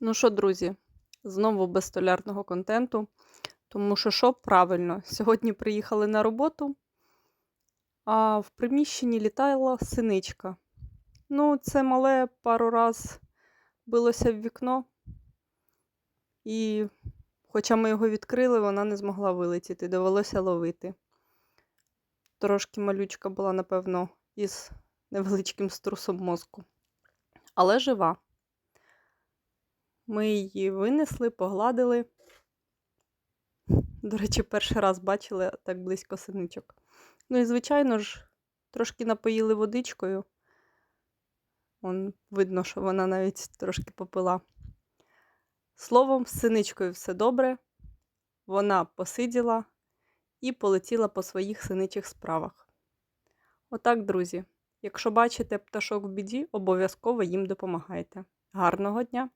Ну що, друзі, знову без столярного контенту. Тому що що правильно, сьогодні приїхали на роботу, а в приміщенні літала синичка. Ну, це мале пару раз билося в вікно, і, хоча ми його відкрили, вона не змогла вилетіти, довелося ловити. Трошки малючка була, напевно, із невеличким струсом мозку, але жива. Ми її винесли, погладили. До речі, перший раз бачили так близько синичок. Ну і, звичайно ж, трошки напоїли водичкою. Вон, видно, що вона навіть трошки попила. Словом, з синичкою все добре. Вона посиділа і полетіла по своїх синичих справах. Отак, друзі, якщо бачите пташок в біді, обов'язково їм допомагайте. Гарного дня!